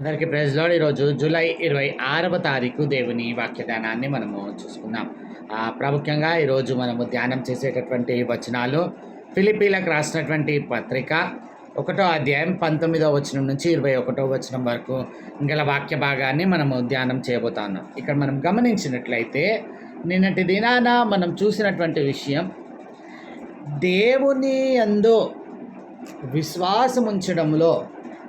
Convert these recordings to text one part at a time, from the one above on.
అందరికీ ప్రెజ్లోడ్ ఈరోజు జూలై ఇరవై ఆరవ తారీఖు దేవుని వాక్యదానాన్ని మనము చూసుకుందాం. ప్రాముఖ్యంగా ఈరోజు మనము ధ్యానం చేసేటటువంటి వచనాలు ఫిలిపీలకు రాసినటువంటి పత్రిక ఒకటో అధ్యాయం పంతొమ్మిదో వచనం నుంచి ఇరవై ఒకటో వచనం వరకు గల వాక్య భాగాన్ని మనము ధ్యానం చేయబోతాను. ఇక్కడ మనం గమనించినట్లయితే నిన్నటి దినాన మనం చూసినటువంటి విషయం దేవుని అందు విశ్వాసం ఉంచడంలో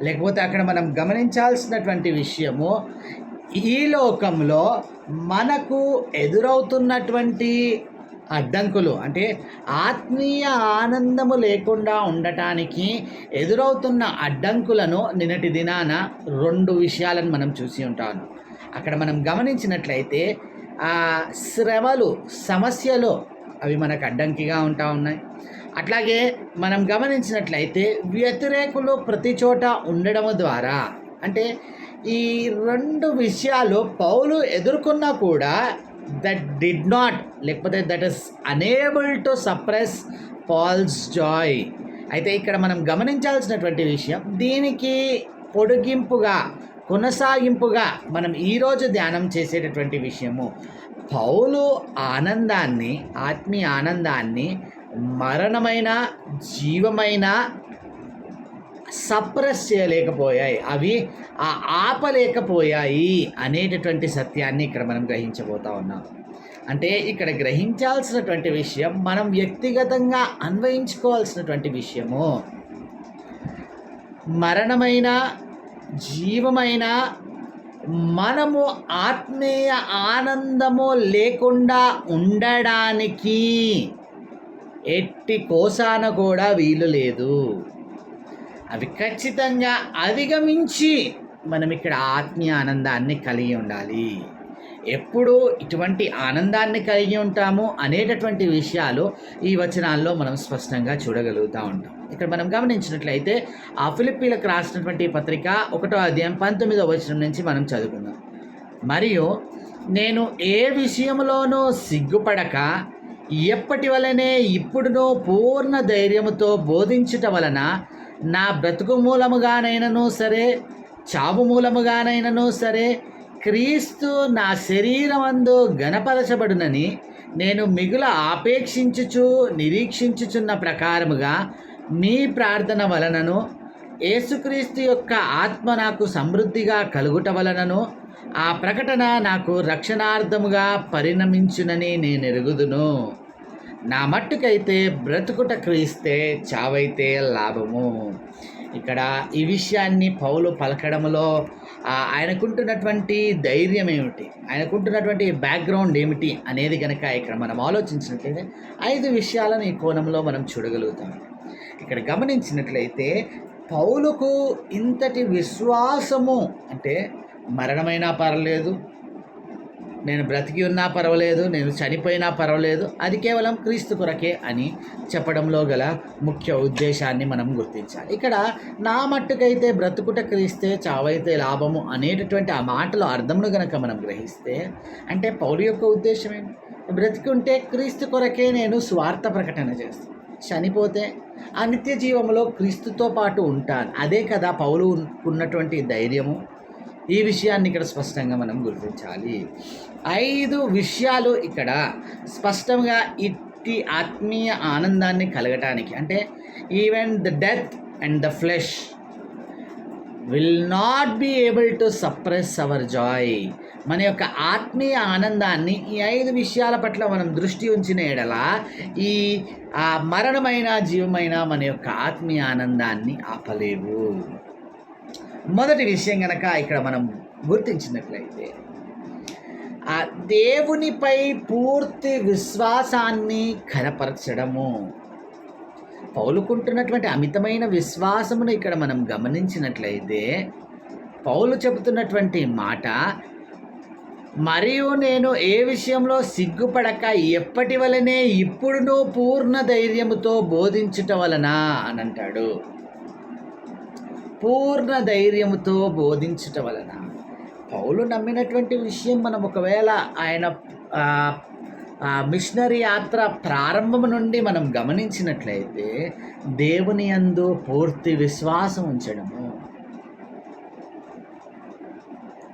లేకపోతే అక్కడ మనం గమనించాల్సినటువంటి విషయము ఈ లోకంలో మనకు ఎదురవుతున్నటువంటి అడ్డంకులు అంటే ఆత్మీయ ఆనందము లేకుండా ఉండటానికి ఎదురవుతున్న అడ్డంకులను నిన్నటి దినాన రెండు విషయాలను మనం చూసి ఉంటాను. అక్కడ మనం గమనించినట్లయితే ఆ శ్రమలు సమస్యలు అవి మనకు అడ్డంకిగా ఉంటా ఉన్నాయి. అట్లాగే మనం గమనించినట్లయితే వ్యతిరేకులు ప్రతి చోట ఉండడం ద్వారా అంటే ఈ రెండు విషయాలు పౌలు ఎదుర్కొన్నా కూడా దట్ డిడ్ నాట్ లేకపోతే that is unable to suppress Paul's joy అయితే ఇక్కడ మనం గమనించాల్సినటువంటి విషయం దీనికి పొడిగింపుగా కొనసాగింపుగా మనం ఈరోజు ధ్యానం చేసేటటువంటి విషయము. పౌలు ఆనందాన్ని ఆత్మీయ ఆనందాన్ని మరణమైన జీవమైన సప్రెస్ చేయలేకపోయాయి. అవి ఆ ఆపలేకపోయాయి అనేటటువంటి సత్యాన్ని ఇక్కడ మనం గ్రహించబోతా ఉన్నాం. అంటే ఇక్కడ గ్రహించాల్సినటువంటి విషయం మనం వ్యక్తిగతంగా అన్వయించుకోవాల్సినటువంటి విషయము. మరణమైన జీవమైన మనము ఆత్మీయ ఆనందము లేకుండా ఉండడానికి ఎట్టి కోసాన కూడా వీలు లేదు. అవి ఖచ్చితంగా అధిగమించి మనం ఇక్కడ ఆత్మీయ ఆనందాన్ని కలిగి ఉండాలి. ఎప్పుడు ఇటువంటి ఆనందాన్ని కలిగి ఉంటాము అనేటటువంటి విషయాలు ఈ వచనాల్లో మనం స్పష్టంగా చూడగలుగుతూ ఉంటాం. ఇక్కడ మనం గమనించినట్లయితే ఆ ఫిలిప్పీలకు రాసినటువంటి పత్రిక ఒకటో అధ్యాయం పంతొమ్మిదో వచనం నుంచి మనం చదువుకుందాం. మరియు నేను ఏ విషయంలోనూ సిగ్గుపడక ఎప్పటి వలనే ఇప్పుడునో పూర్ణ ధైర్యముతో బోధించుట వలన నా బ్రతుకు మూలముగానైనను సరే చావు మూలముగానైనను సరే క్రీస్తు నా శరీరమందు గణపరచబడునని నేను మిగుల ఆపేక్షించుచు నిరీక్షించుచున్న ప్రకారముగా మీ ప్రార్థన వలనను యేసుక్రీస్తు యొక్క ఆత్మ నాకు సమృద్ధిగా కలుగుట వలనను ఆ ప్రకటన నాకు రక్షణార్థముగా పరిణమించునని నేను ఎరుగుదును నా మట్టుకైతే బ్రతుకుట క్రీస్తే చావైతే లాభము. ఇక్కడ ఈ విషయాన్ని పౌలు పలకడంలో ఆయనకుంటున్నటువంటి ధైర్యం ఏమిటి ఆయనకుంటున్నటువంటి బ్యాక్గ్రౌండ్ ఏమిటి అనేది కనుక ఇక్కడ మనం ఆలోచించినట్లయితే ఐదు విషయాలను ఈ కోణంలో మనం చూడగలుగుతాం. ఇక్కడ గమనించినట్లయితే పౌలుకు ఇంతటి విశ్వాసము అంటే మరణమైనా పర్వాలేదు నేను బ్రతికి ఉన్నా పర్వాలేదు నేను చనిపోయినా పర్వాలేదు అది కేవలం క్రీస్తు కొరకే అని చెప్పడంలో గల ముఖ్య ఉద్దేశాన్ని మనం గుర్తించాలి. ఇక్కడ నా మట్టుకైతే బ్రతుకుట క్రీస్తే చావైతే లాభము అనేటటువంటి ఆ మాటలో అర్థమును గనక మనం గ్రహిస్తే అంటే పౌలు యొక్క ఉద్దేశం ఏంటి? బ్రతికి ఉంటే క్రీస్తు కొరకే నేను స్వార్థ ప్రకటన చేస్తాను చనిపోతే ఆ నిత్య జీవంలో క్రీస్తుతో పాటు ఉంటాను. అదే కదా పౌలు ఉన్నటువంటి ధైర్యము. ఈ విషయాన్ని ఇక్కడ స్పష్టంగా మనం గుర్తించాలి. ఐదు విషయాలు ఇక్కడ స్పష్టంగా ఇట్టి ఆత్మీయ ఆనందాన్ని కలగటానికి. అంటే even the death and the flesh will not be able to suppress our joy. మన యొక్క ఆత్మీయ ఆనందాన్ని ఈ ఐదు విషయాల పట్ల మనం దృష్టి ఉంచిన ఎడల ఈ మరణమైన జీవమైన మన యొక్క ఆత్మీయ ఆనందాన్ని ఆపలేవు. మొదటి విషయం గనక ఇక్కడ మనం గుర్తించినట్లయితే ఆ దేవునిపై పూర్తి విశ్వాసాన్ని కనపరచడము. పౌలుకుంటున్నటువంటి అమితమైన విశ్వాసమును ఇక్కడ మనం గమనించినట్లయితే పౌలు చెబుతున్నటువంటి మాట మరియు నేను ఏ విషయంలో సిగ్గుపడక ఎప్పటి వలనే ఇప్పుడునూ పూర్ణ ధైర్యముతో బోధించుట వలన అని అంటాడు. పూర్ణ ధైర్యముతో బోధించటం వలన. పౌలు నమ్మినటువంటి విషయం మనం ఒకవేళ ఆయన మిషనరీ యాత్ర ప్రారంభం నుండి మనం గమనించినట్లయితే దేవుని అందు పూర్తి విశ్వాసం ఉంచడము.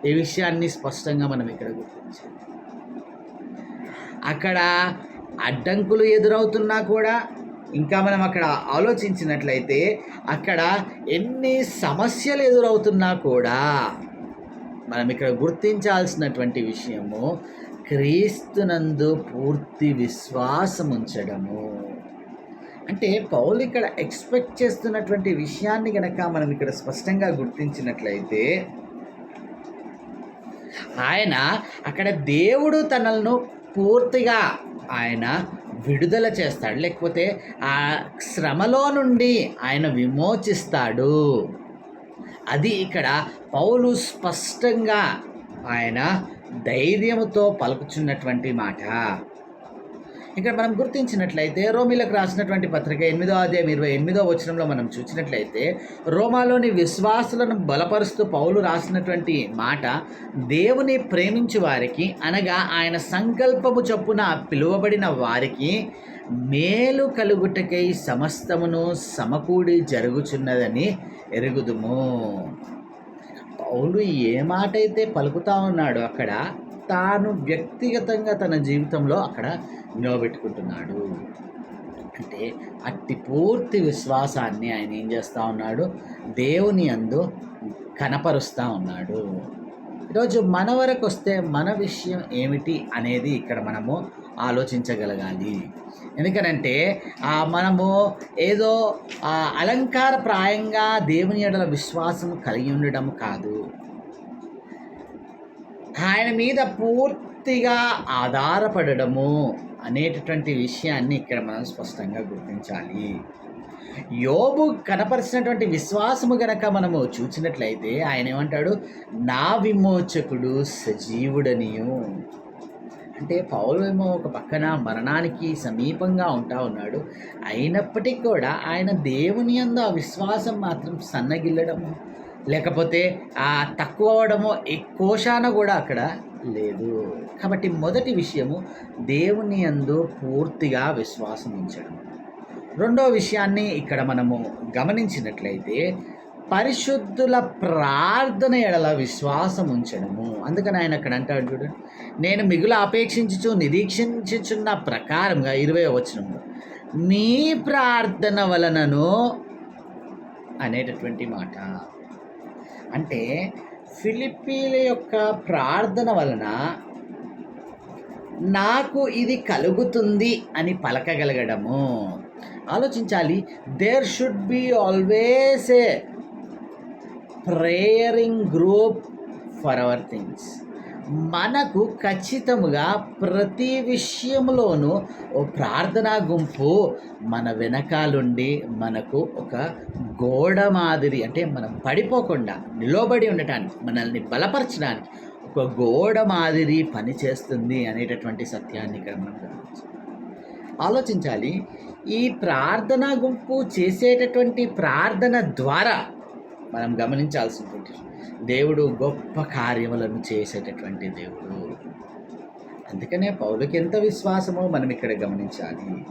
ఈ విషయాన్ని స్పష్టంగా మనం ఇక్కడ గుర్తించాలి. అక్కడ అడ్డంకులు ఎదురవుతున్నా కూడా ఇంకా మనం అక్కడ ఆలోచించినట్లయితే అక్కడ ఎన్ని సమస్యలు ఎదురవుతున్నా కూడా మనం ఇక్కడ గుర్తించాల్సినటువంటి విషయము క్రీస్తునందు పూర్తి విశ్వాసం ఉంచడము. అంటే పౌలు ఇక్కడ ఎక్స్పెక్ట్ చేస్తున్నటువంటి విషయాన్ని గనక మనం ఇక్కడ స్పష్టంగా గుర్తించినట్లయితే ఆయన అక్కడ దేవుడు తనలను పూర్తిగా ఆయన విడుదల చేస్తాడు. లేకపోతే ఆ శ్రమలో నుండి ఆయన విమోచిస్తాడు. అది ఇక్కడ పౌలు స్పష్టంగా ఆయన ధైర్యంతో పలుకుచున్నటువంటి మాట. ఇక్కడ మనం గుర్తించినట్లయితే రోమిలకు రాసినటువంటి పత్రిక ఎనిమిదో అధ్యాయం ఇరవై ఎనిమిదో వచనంలో మనం చూసినట్లయితే రోమాలోని విశ్వాసులను బలపరుస్తూ పౌలు రాసినటువంటి మాట దేవుని ప్రేమించు వారికి అనగా ఆయన సంకల్పము చొప్పున పిలువబడిన వారికి మేలు కలుగుటకై సమస్తమును సమకూడి జరుగుచున్నదని ఎరుగుదుము. పౌలు ఏ మాట అయితే పలుకుతా ఉన్నాడో అక్కడ తాను వ్యక్తిగతంగా తన జీవితంలో అక్కడ నిలబెట్టుకుంటున్నాడు అంటే అట్టి పూర్తి విశ్వాసాన్ని ఆయన ఏం చేస్తూ ఉన్నాడు? దేవుని అందు కనపరుస్తూ ఉన్నాడు. ఈరోజు మన వరకు వస్తే మన విషయం ఏమిటి అనేది ఇక్కడ మనము ఆలోచించగలగాలి. ఎందుకనంటే మనము ఏదో అలంకారప్రాయంగా దేవుని ఎడల విశ్వాసం కలిగి ఉండడం కాదు. ఆయన మీద పూర్తిగా ఆధారపడము అనేటటువంటి విషయాన్ని ఇక్కడ మనం స్పష్టంగా గుర్తించాలి. యోబు కనపరిచినటువంటి విశ్వాసము గనక మనము చూసినట్లయితే ఆయన ఏమంటాడు? నా విమోచకుడు సజీవుడనియు. అంటే పౌలు ఒక పక్కన మరణానికి సమీపంగా ఉంటా ఉన్నాడు. అయినప్పటికీ కూడా ఆయన దేవుని అందు ఆ విశ్వాసం మాత్రం సన్నగిల్లడము లేకపోతే ఆ తక్కువ అవడము కోశాన కూడా అక్కడ లేదు. కాబట్టి మొదటి విషయము దేవుని అందు పూర్తిగా విశ్వాసం ఉంచడం. రెండో విషయాన్ని ఇక్కడ మనము గమనించినట్లయితే పరిశుద్ధుల ప్రార్థన ఎడల విశ్వాసం ఉంచడము. అందుకని ఆయన అక్కడ అంటాడు చూడండి నేను మిగులు ఆపేక్షించుచు నిరీక్షించుచున్న ప్రకారంగా ఇరవై వచనంలో నీ ప్రార్థన వలనను అనేటటువంటి మాట. అంటే ఫిలిప్పీల యొక్క ప్రార్థన వలన నాకు ఇది కలుగుతుంది అని పలకగలగడము. ఆలోచించాలి. There should be always a prayering group for our things మనకు ఖచ్చితముగా ప్రతి విషయంలోనూ ఓ ప్రార్థనా గుంపు మన వెనకాలుండి మనకు ఒక గోడ మాదిరి అంటే మనం పడిపోకుండా నిలబడి ఉండటానికి మనల్ని బలపరచడానికి ఒక గోడ మాదిరి పనిచేస్తుంది అనేటటువంటి సత్యాన్ని ఇక్కడ మనం గమనించాలి. ఆలోచించాలి ఈ ప్రార్థనా గుంపు చేసేటటువంటి ప్రార్థన ద్వారా మనం గమనించాల్సినటువంటి దేవుడు గొప్ప కార్యములను చేసేటటువంటి దేవుడు. అందుకనే పౌలకి ఎంత విశ్వాసమో మనం ఇక్కడ గమనించాలి.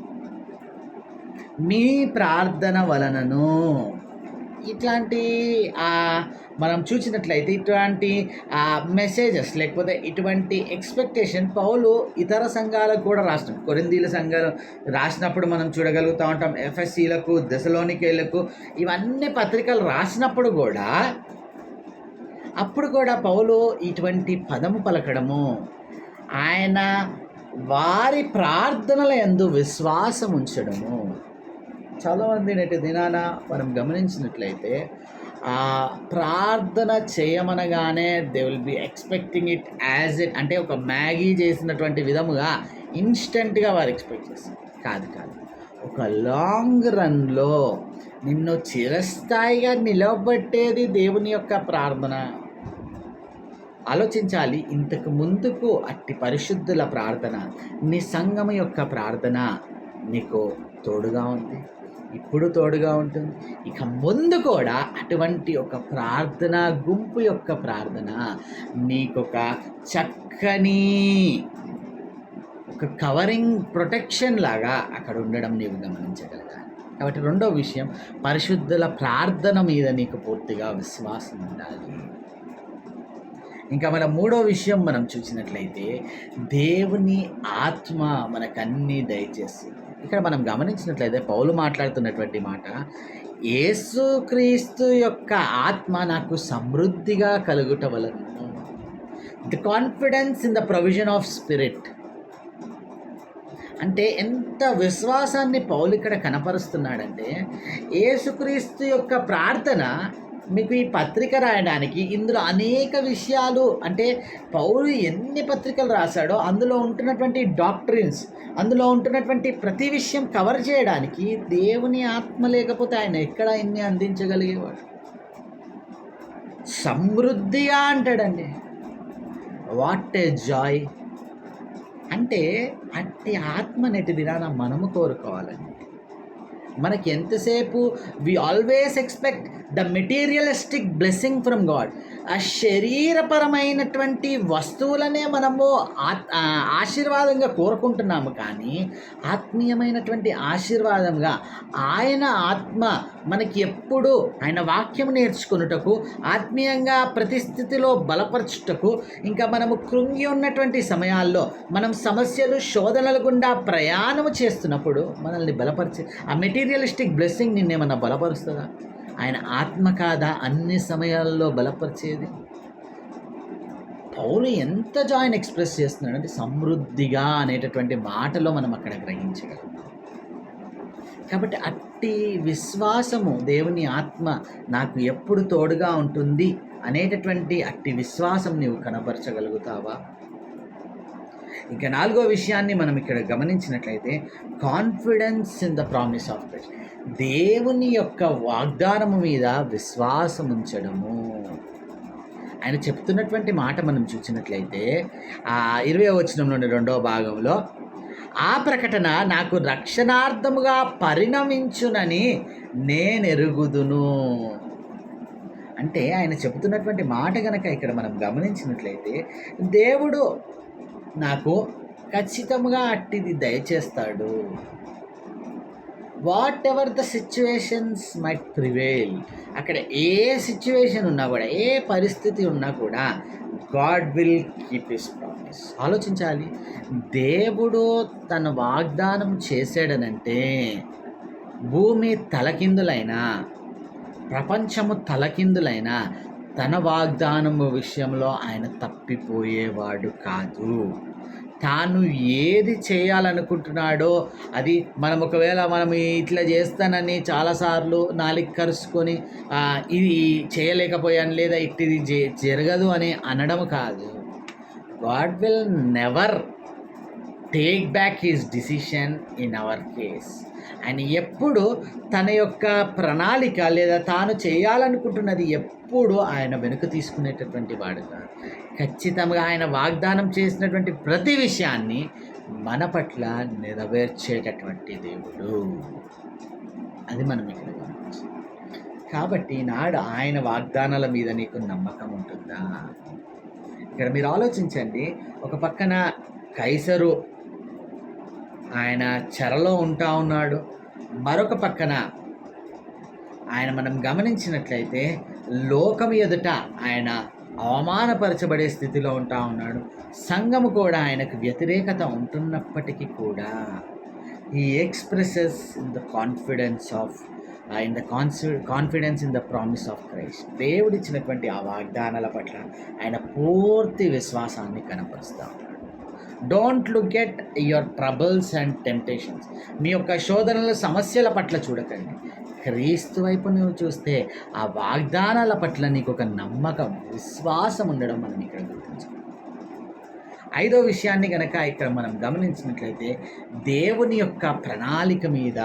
మీ ప్రార్థన వలనను ఇట్లాంటి మనం చూసినట్లయితే ఇటువంటి మెసేజెస్ లేకపోతే ఇటువంటి ఎక్స్పెక్టేషన్ పౌలు ఇతర సంఘాలకు కూడా రాసిన కొరిందీల సంఘాలు రాసినప్పుడు మనం చూడగలుగుతూ ఉంటాం. ఎఫ్ఎస్సీలకు దశలోనికేలకు ఇవన్నీ పత్రికలు రాసినప్పుడు కూడా అప్పుడు కూడా పౌలు ఇటువంటి పదము పలకడము ఆయన వారి ప్రార్థనల ఎందు విశ్వాసం ఉంచడము చాలామంది నేటి దినాన మనం గమనించినట్లయితే ప్రార్థన చేయమనగానే they will be expecting it as it అంటే ఒక మ్యాగీ చేసినటువంటి విధముగా ఇన్స్టెంట్గా వారు ఎక్స్పెక్ట్ చేస్తారు. కాదు కాదు. ఒక లాంగ్ రన్లో నిన్ను చిరస్థాయిగా నిలబట్టేది దేవుని యొక్క ప్రార్థన. ఆలోచించాలి ఇంతకు ముందుకు అట్టి పరిశుద్ధుల ప్రార్థన నీ సంఘం యొక్క ప్రార్థన నీకు తోడుగా ఉంది. ఇప్పుడు తోడుగా ఉంటుంది. ఇక ముందు కూడా అటువంటి ఒక ప్రార్థన గుంపు యొక్క ప్రార్థన నీకొక చక్కని ఒక కవరింగ్ ప్రొటెక్షన్ లాగా అక్కడ ఉండడం నీవు గమనించగలగాలి. కాబట్టి రెండో విషయం పరిశుద్ధుల ప్రార్థన మీద నీకు పూర్తిగా విశ్వాసం ఉండాలి. ఇంకా మన మూడో విషయం మనం చూసినట్లయితే దేవుని ఆత్మ మనకన్నీ దయచేస్తుంది. ఇక్కడ మనం గమనించినట్లయితే పౌలు మాట్లాడుతున్నటువంటి మాట యేసుక్రీస్తు యొక్క ఆత్మ నాకు సమృద్ధిగా కలుగుట వలన. The confidence in the provision of spirit అంటే ఎంత విశ్వాసాన్ని పౌలు ఇక్కడ కనపరుస్తున్నాడంటే యేసుక్రీస్తు యొక్క ప్రార్థన మీకు ఈ పత్రిక రాయడానికి ఇందులో అనేక విషయాలు అంటే పౌరు ఎన్ని పత్రికలు రాశాడో అందులో ఉంటున్నటువంటి డాక్టరిన్స్ అందులో ఉంటున్నటువంటి ప్రతి విషయం కవర్ చేయడానికి దేవుని ఆత్మ లేకపోతే ఆయన ఎక్కడ ఇన్ని అందించగలిగేవాడు? సమృద్ధిగా అంటాడండి. What a joy! అంటే అట్టి ఆత్మ నెటి దినాన మనము కోరుకోవాలండి. మనకి ఎంతసేపు we always expect the materialistic blessing from God ఆ శరీరపరమైనటువంటి వస్తువులనే మనము ఆశీర్వాదంగా కోరుకుంటున్నాము కానీ ఆత్మీయమైనటువంటి ఆశీర్వాదంగా ఆయన ఆత్మ మనకి ఎప్పుడు ఆయన వాక్యం నేర్చుకున్నటకు ఆత్మీయంగా ప్రతిస్థితిలో బలపరచుటకు ఇంకా మనము కృంగి ఉన్నటువంటి సమయాల్లో మనం సమస్యలు శోధనల గుండా ప్రయాణము చేస్తున్నప్పుడు మనల్ని బలపరిచే ఆ మెటీరియలిస్టిక్ బ్లెస్సింగ్ నిన్నేమన్నా బలపరుస్తుందా? ఆయన ఆత్మ కాదా అన్ని సమయాల్లో బలపరిచేది? పౌలు ఎంత జాయిన్ ఎక్స్ప్రెస్ చేస్తున్నాడంటే సమృద్ధిగా అనేటటువంటి మాటలో మనం అక్కడ గ్రహించగలం. కాబట్టి అట్టి విశ్వాసము దేవుని ఆత్మ నాకు ఎప్పుడు తోడుగా ఉంటుంది అనేటటువంటి అట్టి విశ్వాసం నీవు కనపరచగలుగుతావా? ఇంకా నాలుగో విషయాన్ని మనం ఇక్కడ గమనించినట్లయితే confidence in the promise of Christ దేవుని యొక్క వాగ్దానము మీద విశ్వాసం ఉంచడము. ఆయన చెప్తున్నటువంటి మాట మనం చూసినట్లయితే ఆ ఇరవై వచనంలోని రెండవ భాగంలో ఆ ప్రకటన నాకు రక్షణార్థముగా పరిణమించునని నేను ఎరుగుదును అంటే ఆయన చెబుతున్నటువంటి మాట గనక ఇక్కడ మనం గమనించినట్లయితే దేవుడు నాకు ఖచ్చితంగా అట్టిది దయచేస్తాడు. Whatever the situations might prevail అక్కడ ఏ సిచ్యువేషన్ ఉన్నా కూడా ఏ పరిస్థితి ఉన్నా కూడా God will keep his promise ఆలోచించాలి. దేవుడు తన వాగ్దానం చేశాడనంటే భూమి తలకిందులైనా ప్రపంచము తలకిందులైనా తన వాగ్దానము విషయంలో ఆయన తప్పిపోయేవాడు కాదు. తాను ఏది చేయాలనుకుంటున్నాడో అది మనం ఒకవేళ మనం ఇట్లా చేస్తానని చాలాసార్లు నాలికి కరుచుకొని ఇది చేయలేకపోయాను లేదా ఇట్టిది జరగదు అని అనడం కాదు. God will never take back his decision in our case ఆయన ఎప్పుడు తన యొక్క ప్రణాళిక లేదా తాను చేయాలనుకుంటున్నది ఎప్పుడు ఆయన వెనుక తీసుకునేటటువంటి వాడుగా ఖచ్చితంగా ఆయన వాగ్దానం చేసినటువంటి ప్రతి విషయాన్ని మన పట్ల నెరవేర్చేటటువంటి దేవుడు. అది మనం ఇక్కడ గమనించాలి. కాబట్టి నాడు ఆయన వాగ్దానాల మీద నీకు నమ్మకం ఉంటుందా? ఇక్కడ మీరు ఆలోచించండి. ఒక పక్కన కైసరు ఆయన చెరలో ఉంటా ఉన్నాడు. మరొక పక్కన ఆయన మనం గమనించినట్లయితే లోకం ఎదుట ఆయన అవమానపరచబడే స్థితిలో ఉంటా ఉన్నాడు. సంఘము కూడా ఆయనకు వ్యతిరేకత ఉంటున్నప్పటికీ కూడా ఈ expresses in the confidence of in the confi confidence in the promise of Christ దేవుడిచ్చినటువంటి ఆ వాగ్దానాల పట్ల ఆయన పూర్తి విశ్వాసాన్ని కనపరుస్తాం ఉన్నాడు. Don't look at your troubles and temptations మీ యొక్క శోధనల సమస్యల పట్ల చూడకండి. క్రీస్తు వైపు నువ్వు చూస్తే ఆ వాగ్దానాల పట్ల నీకు ఒక నమ్మకం విశ్వాసం ఉండడం మనం ఇక్కడ గుర్తించాలి ఐదో విషయాన్ని కనుక ఇక్కడ మనం గమనించినట్లయితే దేవుని యొక్క ప్రణాళిక మీద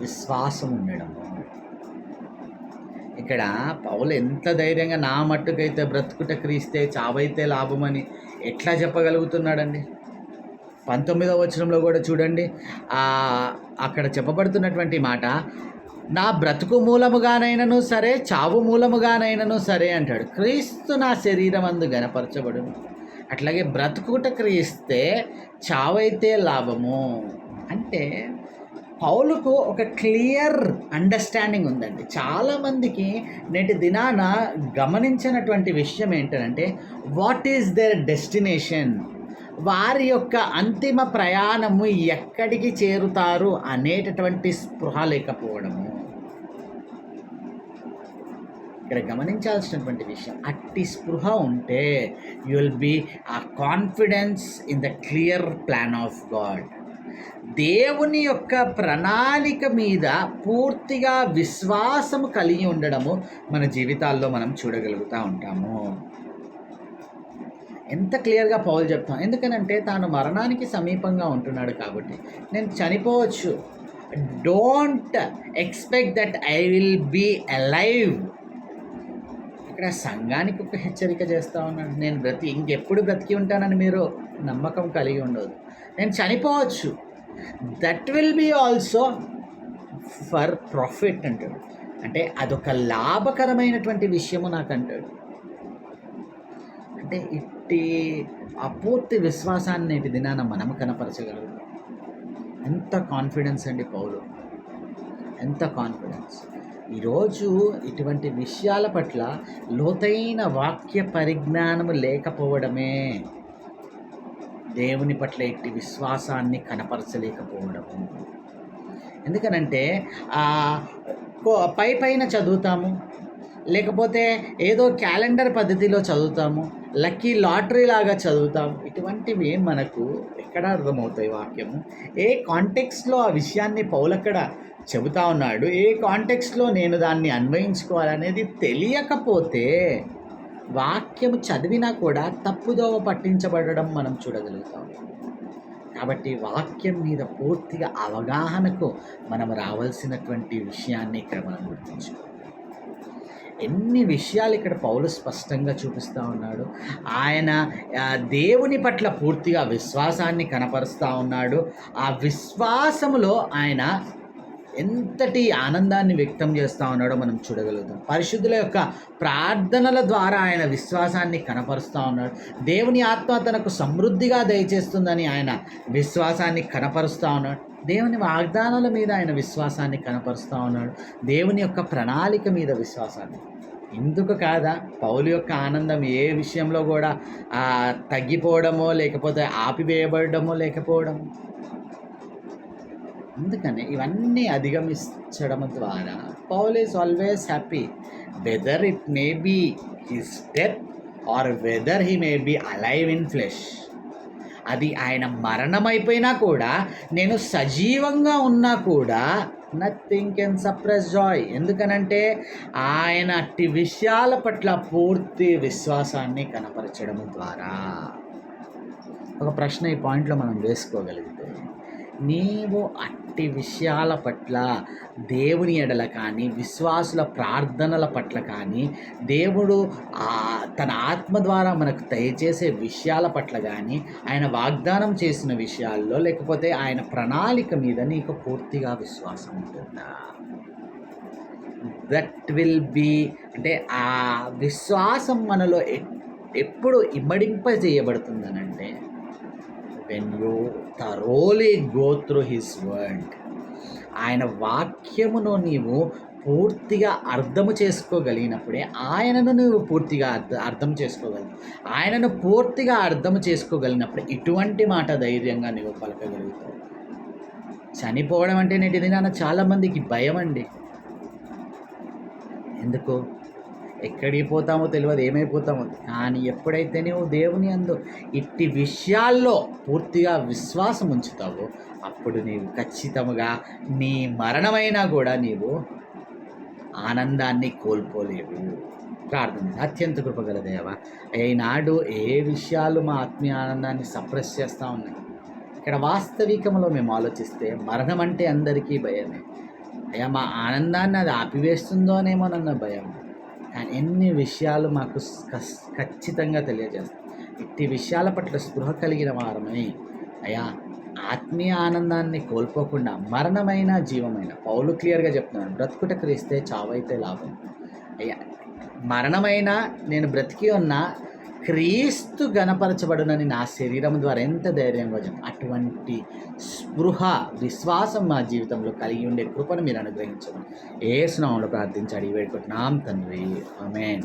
విశ్వాసం ఉండడం. ఇక్కడ పౌలు ఎంత ధైర్యంగా నా మట్టుకైతే బ్రతుకుట క్రీస్తే చావైతే లాభమని ఎట్లా చెప్పగలుగుతున్నాడండి? పంతొమ్మిదవ వచనంలో కూడా చూడండి. అక్కడ చెప్పబడుతున్నటువంటి మాట నా బ్రతుకు మూలముగానైనను సరే చావు మూలముగానైనను సరే అంటాడు. క్రీస్తు నా శరీరం అందు గనపరచబడును. అట్లాగే బ్రతుకుట క్రీస్తే చావైతే లాభము. అంటే పౌలుకు ఒక క్లియర్ అండర్స్టాండింగ్ ఉందండి. చాలామందికి నేటి దినాన గమనించినటువంటి విషయం ఏంటంటే వాట్ ఈస్ దేర్ డెస్టినేషన్ వారి యొక్క అంతిమ ప్రయాణము ఎక్కడికి చేరుతారు అనేటటువంటి స్పృహ లేకపోవడము. ఇక్కడ గమనించాల్సినటువంటి విషయం అట్టి స్పృహ ఉంటే you will be a confidence in the clear plan of God దేవుని యొక్క ప్రణాళిక మీద పూర్తిగా విశ్వాసము కలిగి ఉండడము మన జీవితాల్లో మనం చూడగలుగుతూ ఉంటాము. ఎంత క్లియర్గా పౌలు చెప్తాం? ఎందుకనంటే తాను మరణానికి సమీపంగా ఉంటున్నాడు కాబట్టి. నేను చనిపోవచ్చు. Don't expect that I will be alive ఇక్కడ సంఘానికి ఒక హెచ్చరిక చేస్తూ ఉన్నాడు నేను బ్రతి ఇంకెప్పుడు బ్రతికి ఉంటానని మీరు నమ్మకం కలిగి ఉండదు నేను చనిపోవచ్చు. That will be also for profit అంటాడు. అంటే అదొక లాభకరమైనటువంటి విషయము నాకు అంటాడు. అంటే ఇట్టి అపూర్తి విశ్వాసాన్ని నేటి దినాన మనం కనపరచగలుగుతాం ఎంత కాన్ఫిడెన్స్ అండి పౌలు. ఎంత కాన్ఫిడెన్స్ ఈరోజు ఇటువంటి విషయాల పట్ల లోతైన వాక్య పరిజ్ఞానము లేకపోవడమే దేవుని పట్ల ఇట్టి విశ్వాసాన్ని కనపరచలేకపోవడము. ఎందుకనంటే ఆ, పై పైన చదువుతాము లేకపోతే ఏదో క్యాలెండర్ పద్ధతిలో చదువుతాము లక్కీ లాటరీ లాగా చదువుతాము ఇటువంటివి మనకు ఎక్కడ అర్థమవుతాయి వాక్యము. ఏ కాంటెక్స్లో ఆ విషయాన్ని పౌలక్కడ చెబుతా ఉన్నాడు ఏ కాంటెక్స్లో నేను దాన్ని అన్వయించుకోవాలనేది తెలియకపోతే వాక్యము చదివినా కూడా తప్పుదోవ పట్టించబడడం మనం చూడగలుగుతాం. కాబట్టి వాక్యం మీద పూర్తిగా అవగాహనకు మనం రావాల్సినటువంటి విషయాన్ని ఇక్కడ మనం గుర్తించుకోవాలి. ఎన్ని విషయాలు ఇక్కడ పౌలు స్పష్టంగా చూపిస్తూ ఉన్నాడు ఆయన దేవుని పట్ల పూర్తిగా విశ్వాసాన్ని కనపరుస్తూ ఉన్నాడు ఆ విశ్వాసములో ఆయన ఎంతటి ఆనందాన్ని వ్యక్తం చేస్తూ ఉన్నాడో మనం చూడగలుగుతాం. పరిశుద్ధుల యొక్క ప్రార్థనల ద్వారా ఆయన విశ్వాసాన్ని కనపరుస్తూ ఉన్నాడు. దేవుని ఆత్మ తనకు సమృద్ధిగా దయచేస్తుందని ఆయన విశ్వాసాన్ని కనపరుస్తూ ఉన్నాడు. దేవుని వాగ్దానాల మీద ఆయన విశ్వాసాన్ని కనపరుస్తూ ఉన్నాడు. దేవుని యొక్క ప్రణాళిక మీద విశ్వాసాన్ని. ఎందుకు కాదా? పౌలు యొక్క ఆనందం ఏ విషయంలో కూడా తగ్గిపోవడమో లేకపోతే ఆపివేయబడమో లేకపోవడమో? అందుకనే ఇవన్నీ అధిగమించడం ద్వారా Paul is always happy whether it may be his death or whether he may be alive in flesh అది ఆయన మరణం అయిపోయినా కూడా నేను సజీవంగా ఉన్నా కూడా నథింగ్ కెన్ సప్రెస్ జాయ్ ఎందుకనంటే ఆయన అట్టి విషయాల పట్ల పూర్తి విశ్వాసాన్ని కనపరచడం ద్వారా. ఒక ప్రశ్న ఈ పాయింట్లో మనం వేసుకోగలిగితే నీవు అట్టి విషయాల పట్ల దేవుని ఎడల కానీ విశ్వాసుల ప్రార్థనల పట్ల కానీ దేవుడు తన ఆత్మ ద్వారా మనకు దయచేసే విషయాల పట్ల కానీ ఆయన వాగ్దానం చేసిన విషయాల్లో లేకపోతే ఆయన ప్రణాళిక మీద నీకు పూర్తిగా విశ్వాసం ఉంటుందా? దట్ విల్ బీ అంటే ఆ విశ్వాసం మనలో ఎ- ఎప్పుడు ఇమ్మడింపజేయబడుతుందనంటే when you thoroughly go through his word ఆయన వాక్యమును నీవు పూర్తిగా అర్థము చేసుకోగలిగినప్పుడే ఆయనను నువ్వు పూర్తిగా అర్థం చేసుకోగలవు. ఆయనను పూర్తిగా అర్థం చేసుకోగలిగినప్పుడు ఇటువంటి మాట ధైర్యంగా నువ్వు పలకగలుగుతావు. చనిపోవడం అంటే నేటి దినాన చాలామందికి భయం అండి ఎందుకు? ఎక్కడికి పోతామో తెలియదు ఏమైపోతామో. కానీ ఎప్పుడైతే నువ్వు దేవుని అందు ఇట్టి విషయాల్లో పూర్తిగా విశ్వాసం ఉంచుతావో అప్పుడు నీవు ఖచ్చితంగా నీ మరణమైనా కూడా నీవు ఆనందాన్ని కోల్పోలేవు. ప్రార్థన అత్యంత కృపగల దేవ ఈనాడు ఏ విషయాలు మా ఆత్మీయ ఆనందాన్ని సప్రెస్ చేస్తూ ఉన్నాయి? ఇక్కడ వాస్తవికంలో మేము ఆలోచిస్తే మరణం అంటే అందరికీ భయమే. అయ్యా మా ఆనందాన్ని అది ఆపివేస్తుందోనేమోనన్న భయం కానీ ఎన్ని విషయాలు మాకు ఖచ్చితంగా తెలియజేస్తాయి ఇట్టి విషయాల పట్ల స్పృహ కలిగిన వారమై అయ్యా ఆత్మీయ ఆనందాన్ని కోల్పోకుండా మరణమైన జీవమైన పౌలు క్లియర్గా చెప్తున్నాను బ్రతుకుట క్రీస్తే చావైతే లాభం. అయ్యా మరణమైనా నేను బ్రతికి ఉన్నా క్రీస్తు గణపరచబడునని నా శరీరం ద్వారా ఎంత ధైర్యంగా చెప్ప అటువంటి స్పృహ విశ్వాసం మా జీవితంలో కలిగి ఉండే కృపను మీరు అనుగ్రహించమని. ఏ స్నామంలో ప్రార్థించాడు ఈ వేడుకుంటున్నాం తండ్రి. ఆమెన్.